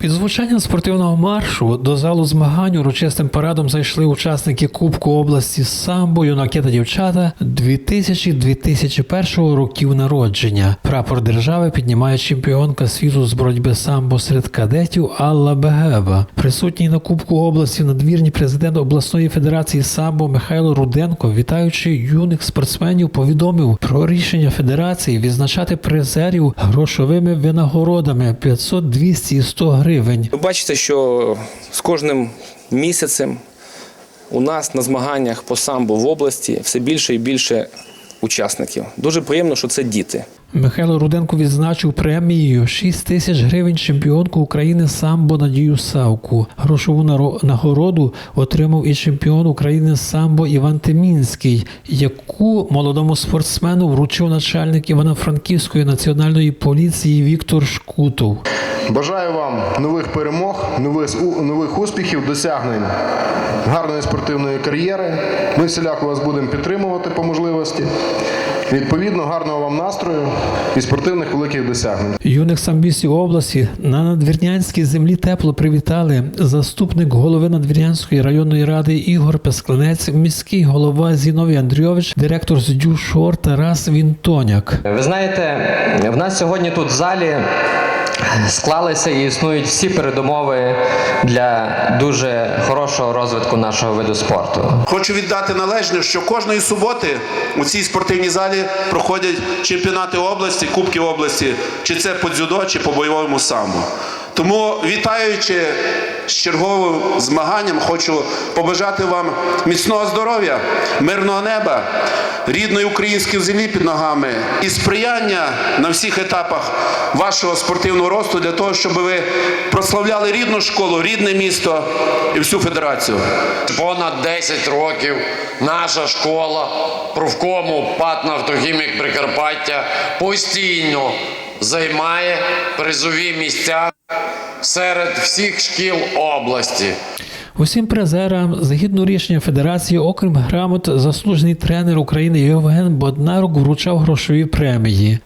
Під звучанням спортивного маршу до залу змагань урочистим парадом зайшли учасники Кубку області самбо, юнаки та дівчата 2000-2001 років народження. Прапор держави піднімає чемпіонка світу з боротьби самбо серед кадетів Алла Бегеба. Присутній на Кубку області надвірні президент обласної федерації самбо Михайло Руденко, вітаючи юних спортсменів, повідомив про рішення федерації відзначати призерів грошовими винагородами 500, 200 і 100 гривень. Ви бачите, що з кожним місяцем у нас на змаганнях по самбо в області все більше і більше учасників. Дуже приємно, що це діти. Михайло Руденко відзначив премією 6 тисяч гривень чемпіонку України самбо Надію Савку. Грошову нагороду отримав і чемпіон України самбо Іван Темінський, яку молодому спортсмену вручив начальник Івано-Франківської національної поліції Віктор Шкутов. Бажаю вам нових перемог, нових, нових успіхів, досягнень гарної спортивної кар'єри. Ми всіляко вас будемо підтримувати по можливості. Відповідно, гарного вам настрою і спортивних великих досягнень. Юних самбістів області на надвірнянській землі тепло привітали заступник голови Надвірнянської районної ради Ігор Песклинець, міський голова Зіновій Андрійович, директор з Дюшор Тарас Вінтоняк. Ви знаєте, в нас сьогодні тут в залі склалися і існують всі передумови для дуже хорошого розвитку нашого виду спорту. Хочу віддати належне, що кожної суботи у цій спортивній залі проходять чемпіонати області, кубки області, чи це по дзюдо, чи по бойовому самбо. Тому, вітаючи з черговим змаганням, хочу побажати вам міцного здоров'я, мирного неба, рідної української землі під ногами і сприяння на всіх етапах вашого спортивного росту для того, щоб ви прославляли рідну школу, рідне місто і всю федерацію. Понад 10 років наша школа профкому ПАТ «Нафтохімік Прикарпаття постійно займає призові місця серед всіх шкіл області. Усім призерам, згідно рішення федерації, окрім грамот, заслужений тренер України Євген Боднарук вручав грошові премії.